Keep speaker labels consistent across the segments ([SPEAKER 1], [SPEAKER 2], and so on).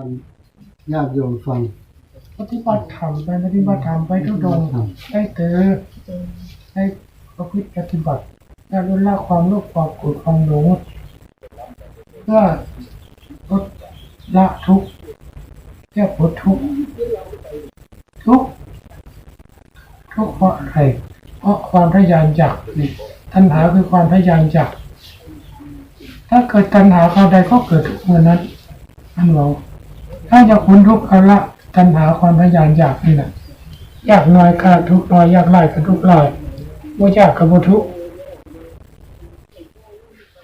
[SPEAKER 1] ฟังญาติโยมฟัง
[SPEAKER 2] ปฏิบัติธรรมไปปฏิบัติธรรมไปทุดงค์ได้เจอได้ประพฤติปฏิบัติได้ลดละความโลภความโกรธความหลงเพื่อลดละทุกข์แก้ปวดทุกข์ทุกข์ทุกข์เพราะอะไรเพราะความทะยานอยากนี่ตัณหาคือความทะยานอยากถ้าเกิดตัณหาเข้าใดก็เกิดทุกข์เมื่อนั้นอันเรา ถ้าจะพ้นทุกข์เอาละตัณหาความทะยานอยากนี่แหละอยากน้อยก็ทุกข์น้อยอยากหลายก็ทุกข์หลายบ่อยากก็บ่ทุกข์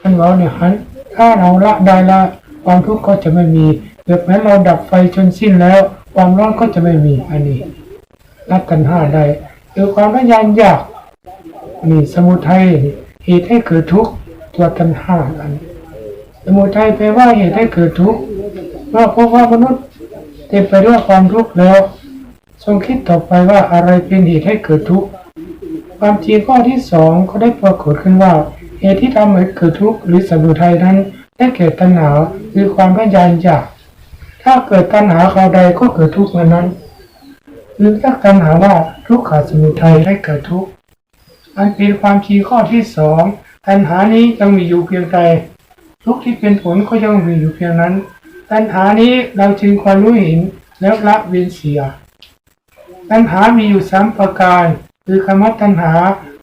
[SPEAKER 2] อันเราเนี่ยฮันถ้าเราละได้ละความทุกข์ก็จะไม่มีเกิดแม้เราดับไฟจนสิ้นแล้ว ความร้อนก็จะไม่มีอันนี้ละตัณหาได้คือความทะยานอยากนี่สมุทัยเหตุให้เกิดทุกข์ตัวตัณหาอัน สมุทัยแปลว่าเหตุให้เกิดทุกข์ เมื่อพบว่ามนุษย์เต็มไปด้วยความทุกข์แล้ว ทรงคิดต่อไปว่าอะไรเป็นเหตุให้เกิดทุกข์ความจริงข้อที่สองก็ได้ปรากฏขึ้นว่าเหตุที่ทำให้เกิดทุกข์หรือสมุทัยนั้นได้แก่ตัณหาคือความพยายามอยากถ้าเกิดตัณหาคราใดก็เกิดทุกข์เมื่อนั้นหรือถ้าตัณหาว่าทุกขสมุทัยได้เกิดทุกข์อันเป็นความจริงข้อที่สองตัณหานี้ยังมีอยู่เพียงใดทุกข์ที่เป็นผลก็ยังมีอยู่เพียงนั้น ตัณหานี้เราจึงควรรู้เห็นแล้วละเว้นเสียตัณหามีอยู่สามประการ คือคำว่าตัณหา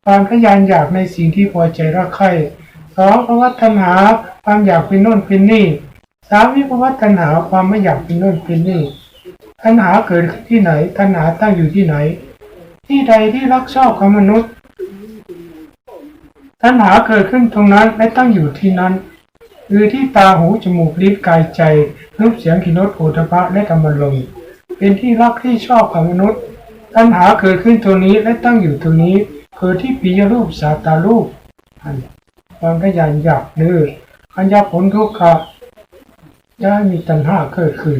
[SPEAKER 2] ความทยานอยากในสิ่งที่พอใจรักใคร่สองภาวะตัณหาความอยากเป็นโน่นเป็นนี่สามวิภาวะตัณหาความไม่อยากเป็นโน่นเป็นนี่ตัณหาเกิดขึ้นที่ไหนตัณหาตั้งอยู่ที่ไหน ที่ใดที่รักชอบของมนุษย์ตัณหาเกิดขึ้นตรงนั้นและตั้งอยู่ที่นั้น คือที่ตาหูจมูกลิ้นกายใจรูปเสียงกลิ่นรสโผฏฐัพพะและธรรมลมณ์เป็นที่รักที่ชอบของมนุษย์ตัณหาเกิดขึ้นตรงนี้และตั้งอยู่ตรงนี้เกิดที่ปิยรูปสาตารูปอันความทะยานอยากเนื้ออันยาผลทุกข์ค่ะอยากให้มีตัณหาเกิดขึ้น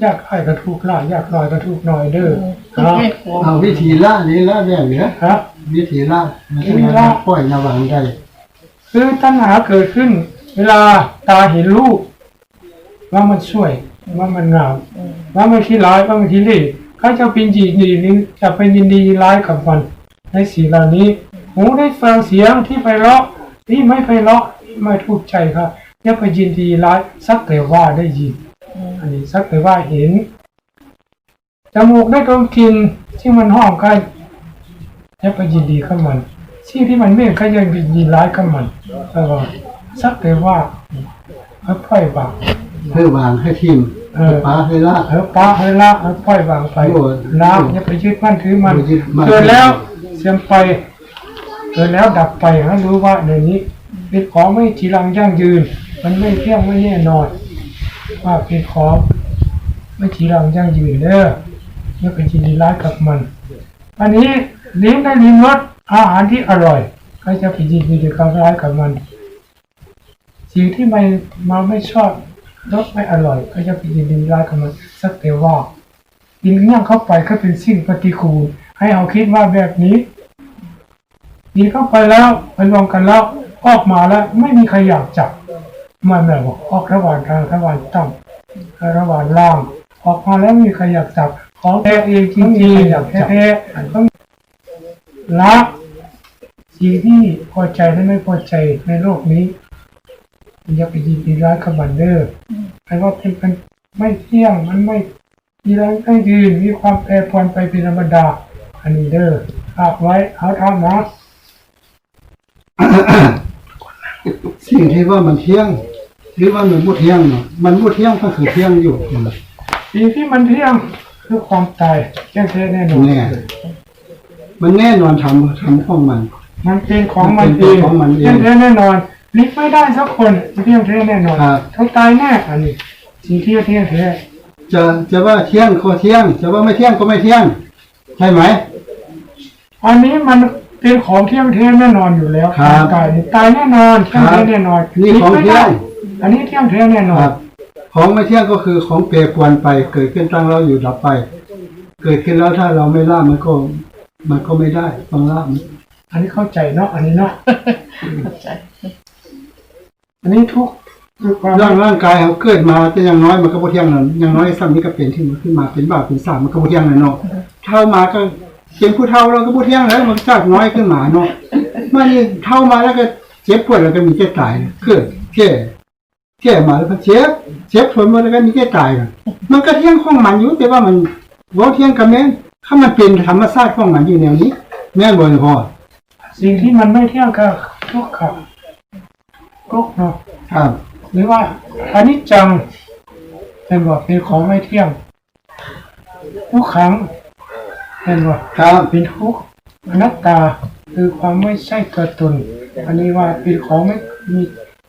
[SPEAKER 2] อยากให้กระทุกข์ละอยากน้อยกระทุกข์น้อยเด้อครับ
[SPEAKER 1] เอาวิธีละนี้ละแบบเนี้ย
[SPEAKER 2] ครับ
[SPEAKER 1] วิธีละมันจะ
[SPEAKER 2] วิธี
[SPEAKER 1] มา
[SPEAKER 2] ละ
[SPEAKER 1] ปล่อยระวังได้
[SPEAKER 2] คือตัณหาเกิดขึ้น เวลาตาเห็นรูปว่ามันสวย ว่ามันงามว่ามันขี้ร้ายว่ามันขี้เล่เขาจะเป็นยินดีนี้จะเป็นยินดีร้ายกับมันในสีเหล่านี้หูได้ฟังเสียงที่ไพเราะที่ไม่ไพเราะที่ไม่ถูกใจครับอย่าไปยินดีร้ายสักแต่ว่าได้ยินอันนี้สักแต่ว่าเห็นจมูกได้ดมกลินที่มันหอมกันอย่าไปยินดีกับมันสิ่งที่มันไม่ก็ยังไปยินร้ายกับมันเออ สักแต่ว่าค่อยๆวาง
[SPEAKER 1] เพื่อวางให้ทิม
[SPEAKER 2] เออ
[SPEAKER 1] ป้าให้ละ
[SPEAKER 2] เออป้าให้ละเออปล่อยวางไป
[SPEAKER 1] โอ้ย
[SPEAKER 2] ละอย่าไปยึดมั่นถือมัน
[SPEAKER 1] อย่ายึดมั่น
[SPEAKER 2] เกิดแล้วเสื่อมไปเกิดแล้วดับไปให้รู้ว่าในนี้เป็นของไม่จีรังยั่งยืน มันไม่เที่ยงไม่แน่นอน ว่าเป็นของไม่จีรังยั่งยืนเด้ออย่าไปยินดีร้ายกับมัน อันนี้ลิ้นได้ลิ้มรสอาหารที่อร่อย ก็จะไปยินดีกับร้ายกับมัน สิ่งที่ไม่มาไม่ชอบรสไม่อร่อย ก็จะไปยินดีร้ายกับมันสักแต่ว่ากินเงี้ยเข้าไปก็เป็นสิ่งปฏิคูลให้เอาคิดว่าแบบนี้กินเข้าไปแล้วไปรวมกันแล้วออกมาแล้ว ไม่มีใครอยากจับมันแบบออกระหว่างทางระหว่างต่ำระหว่างล่าง ออกมาแล้วไม่มีใครอยากจับของแท้เองจริงๆอยากแท้ต้องละสิ่งที่พอใจและไม่พอใจในโลกนี้ อย่าไปยินดีร้ายกับมันเด้อใครว่าเป็นเป็นไม่เที่ยงมันไม่มีแรงไม่ยืนมีความแปรปรวนไปเป็นธรรมดาอันนี้เด้อฝากไว้เอาทำนะ
[SPEAKER 1] สิ่งที่ว่ามันเที่ยงหรือว่ามันมุดเที่ยงเนาะมันมุดเที่ยงก็คือเที่ยงอยู่
[SPEAKER 2] สิ่งที่มันเที่ยงคือความตายแจ้งแท้แน่นอน
[SPEAKER 1] แน่มันแน่นอนทำทำของมัน
[SPEAKER 2] มันเป็นของมันเอง
[SPEAKER 1] มันเป็นของมันเอง
[SPEAKER 2] แจ้งแท้แน่นอน ลิฟไม่ได้สักคนเที่ยงแท้แน่นอน
[SPEAKER 1] ครับ
[SPEAKER 2] เขาตายแน่อันนี้สิ่งที่เที่ยงแท้
[SPEAKER 1] จะจะว่าเที่ยงก็เที่ยง จะว่าไม่เที่ยงก็ไม่เที่ยง ใช่ไหม
[SPEAKER 2] อันนี้มันเป็นของเที่ยงแท้แน่นอนอยู่แล้ว
[SPEAKER 1] ครับ
[SPEAKER 2] ตายนี่ตายแน่นอนเที่ยงแท้แน่นอน
[SPEAKER 1] นี่ของ
[SPEAKER 2] ไม่
[SPEAKER 1] เที่ย
[SPEAKER 2] ได้
[SPEAKER 1] ง
[SPEAKER 2] อันนี้เที่ยงแท้แน่นอ
[SPEAKER 1] คนรับ ของไม่เที่ยงก็คือของเปรปรวนไป เกิดขึ้นตั้งเราอยู่ดับไป เกิดขึ้นแล้วถ้าเราไม่ละมันก็ มันก็ไม่ได้ต้องละมัน
[SPEAKER 2] อันนี้เข้าใจเนาะอันนี้เนาะ
[SPEAKER 3] เข้าใจ
[SPEAKER 2] อันนี้ทุกคือความ
[SPEAKER 1] ร่างร่างกายเขาเกิดมาแต่อย่างน้อยมันก็บ่เที่ยงนั่นอย่างน้อยซ้ำนี้ก็เป็นที่มันขึ้นมาเป็นบาปเป็นสามมันก็บ่เที่ยงนั่นเนาะเท่ามาก็เป็นผู้เฒ่าเราก็บ่เที่ยงแล้ว มันจากน้อยขึ้นมาเนาะมานี่เท่ามาแล้วก็เจ็บปวดแล้วก็มีแก่ตายนะเกิดแก่แก่มาแล้วก็เจ็บเจ็บทนมาแล้วก็มีแก่ตายนะมันก็เที่ยงของมันอยู่แต่ว่ามันบ่เที่ยงกับแม่นถ้ามันเป็นธรรมชาติของมันอยู่แนวนี้ แม่นบ่พอ
[SPEAKER 2] สิ่งที่มันไม่เที่ยงก็ทุกข์ครับ ทุกข์เนาะ
[SPEAKER 1] ครับ
[SPEAKER 2] หรือว่าอนิจจังเป็นบอกเป็นของไม่เที่ยง ทุกขังเป็นบอก
[SPEAKER 1] ครับ
[SPEAKER 2] เป็นทุกข์อนัตตาคือความไม่ใช่ตัวตน อันนี้ว่าเป็นของไม่มี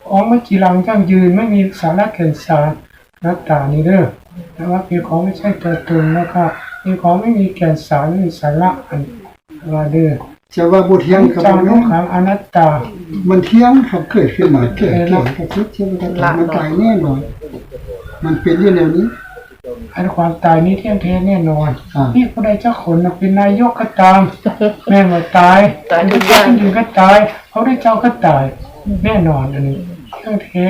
[SPEAKER 2] ของไม่จีรังยั่งยืนไม่มีสาระแก่นสารอนัตตานี่เด้อแต่ว่าเป็นของไม่ใช่ตัวตนแล้วก็เป็นของไม่มีแก่นสารไม่มีสาระอันว่าเด้อ
[SPEAKER 1] จะว่าบ่เที่ยงกับ
[SPEAKER 2] จัง
[SPEAKER 1] บ่
[SPEAKER 2] ทุ
[SPEAKER 1] แม่
[SPEAKER 2] ก
[SPEAKER 1] น
[SPEAKER 2] ขังอนัตตา
[SPEAKER 1] มันเที่ยงครับเกิดขึ้นมาเกิดเกิดกับทุกเที่ยงกับมันตายแน่นอนมันเป็นอยู่แนวนี้
[SPEAKER 2] อันความตายนี้เที่ยงแท้แน่นอน
[SPEAKER 1] อ่า
[SPEAKER 2] นี่ผู้ใดเจ้าคนน่ะเป็นนายกก็ตาม แม่มาตาย
[SPEAKER 3] ตายทุ
[SPEAKER 2] ผู้
[SPEAKER 3] กอ
[SPEAKER 2] เจ้า
[SPEAKER 3] ย่าง
[SPEAKER 2] คนอื่นก็ตายเขาได้เจ้าก็ตาย แน่นอนอันนี้เที่ยงแท้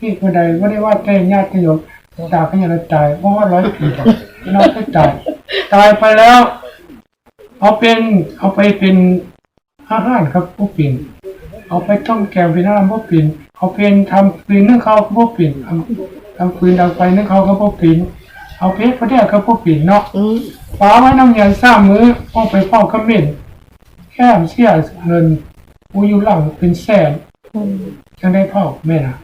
[SPEAKER 2] นี่ผู้ใดไม่ได้ว่าแต่ญาติโยมตายก็ยังตายเพราะว่าร้อยปีเราก็ตายตายไปแล้ว เอาเป็นเอาไปเป็นอาหารครับผู้ปิ่นเอาไปต้มแกงเป็นอาหารผู้ปิ่นเอาเป็นทำปืนนึ่งข้าวผู้ปิ่นทำทำปืนดังไฟนึ่งข้าวกับผู้ปิ่นเอาเพชรพระเดียกับผู้ปิ่นเนาะ
[SPEAKER 3] อืม
[SPEAKER 2] ป้าไว้น้ำยาสร้างมือออกไปเฝ้าขมิ้นแค่เสียเงินอูอยู่หลังเป็นแสน
[SPEAKER 3] อืม
[SPEAKER 2] จังได้เผาแม่นะ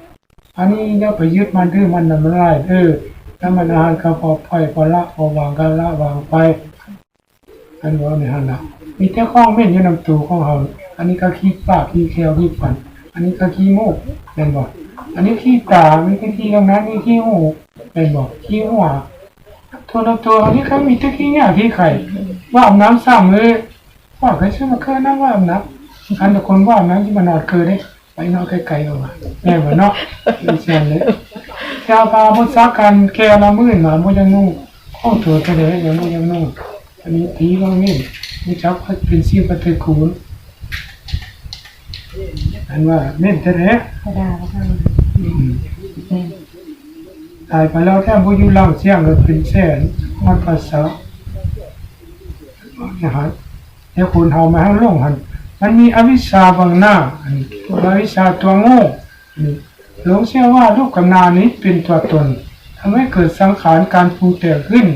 [SPEAKER 2] อันนี้เดี๋ยวไปยึดมันดื้อมันนำมันไล่เออถ้ามันอาหารก็พอปล่อยพอละพอวางกันละวางไป อันว่าในหันละมีแต่ข้องเม่นอยู่นำตูของเขาอันนี้ก็ขี้ปากขี้แควขี้ฟัน อันนี้ก็ขี้มูกเป็นบอกอันนี้ขี้ตามีแต่ขี้ตรงนั้นนี่ขี้หูเป็นบอกขี้หัวตัวละตัวอันนี้เขามีแต่ขี้หน้าขี้ไข่ว่าอาบน้ำสามมือว่าเคยชื่อมาเคยนั่งว่าอาบน้ำอันแต่คนว่าอาบน้ำที่มานอนเคยได้ไปนอนไกลๆออกมาแม่บ่เนาะดีแซนเลยแค่พาพุทธกันแค่ละมื่นมาบ่ยังนุ่งข้อตัวเฉลยยังบ่ยังนุ่ง อันนี้ตีก็มีมีจับเป็นซีปฏิคูลอันว่าเม่นเทเร
[SPEAKER 3] พระดาพระดา
[SPEAKER 2] ตายไปแล้วแค่ผู้อยู่ล่างเสียงก็เป็นแสนมันภาษาเนี่ยฮะเดี๋ยวคุณเฮามาให้ลงหันมันมีอวิชชาบางหน้าอันนี้อวิชชาตัวโง่อันนี้หลงเชื่อว่ารูปกำนานี้เป็นตัวตนทำให้เกิดสังขารการปรุงแต่งขึ้น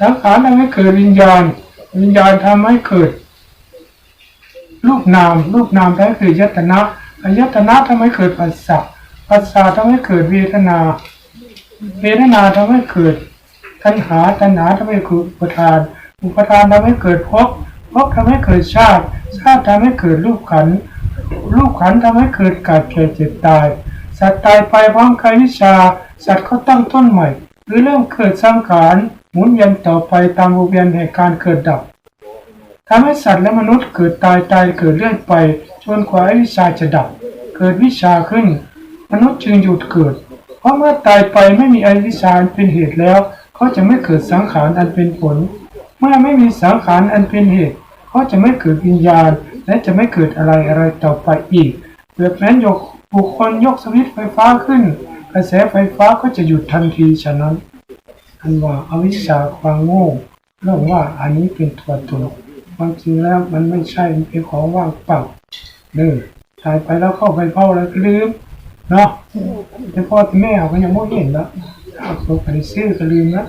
[SPEAKER 2] สังขารทำให้เกิดวิญญาณ วิญญาณทำให้เกิดรูปนามรูปนามทำให้เกิดยตนะอายตนะทำให้เกิดปัสสะปัสสะทำให้เกิดเวทนา เวทนาทำให้เกิดตัณหาตัณหาทำให้เกิดอุปทาน อุปทานทำให้เกิดภพภพทำให้เกิดชาติ ชาติทำให้เกิดรูปขันรูปขันธ์ทำให้เกิดการแก่เจ็บตาย สัตว์ตายไปพร้อมกายวิชา สัตว์ก็ตั้งต้นใหม่ หรือเริ่มเกิดสังขาร หมุนเวียนต่อไปตามวงเวียนแห่งการเกิดดับทำให้สัตว์และมนุษย์เกิดตายตายเกิดเรื่อยไปจนกว่าวิชาจะดับ เกิดวิชาขึ้น มนุษย์จึงหยุดเกิด เพราะเมื่อตายไปไม่มีอวิชาเป็นเหตุแล้ว เขาจะไม่เกิดสังขารอันเป็นผล เมื่อไม่มีสังขารอันเป็นเหตุ เขาจะไม่เกิดวิญญาณ และจะไม่เกิดอะไรอะไรต่อไปอีกเปรียบแม้นยกบุคคลยกสวิตไฟฟ้าขึ้น กระแสไฟฟ้าก็จะหยุดทันทีฉะนั้น อันว่าอวิชชาความโง่เรื่องว่าอันนี้เป็นตัวตนความจริงแล้วมันไม่ใช่เป็นของว่างเปล่าเด้อตายไปแล้วเข้าไปเฝ้าแล้วก็ลืมเนาะแต่พ่อแต่แม่เขาก็ยังไม่เห็นแล้วเอาตัวไปซื้อก็ลืมนะ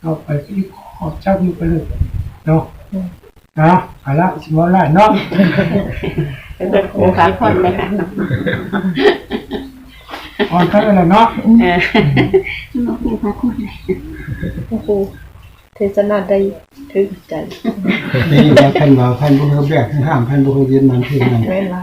[SPEAKER 2] เอาไปที่ขอบเจ้าอยู่ไปเลยเนาะนะเอาละสิว่าไรเนาะ
[SPEAKER 3] เป็นครูขาผ่อนเลยค่ะ
[SPEAKER 2] อ่อนเท่าไหร่เนาะ
[SPEAKER 3] เออ
[SPEAKER 4] โอ้โหเทศนาได้ถึงใจ
[SPEAKER 1] นี่แล้วพันว่าพันบุคคลแบกห้ามพันบุคคลยืนมันที่นั่น
[SPEAKER 4] เวลา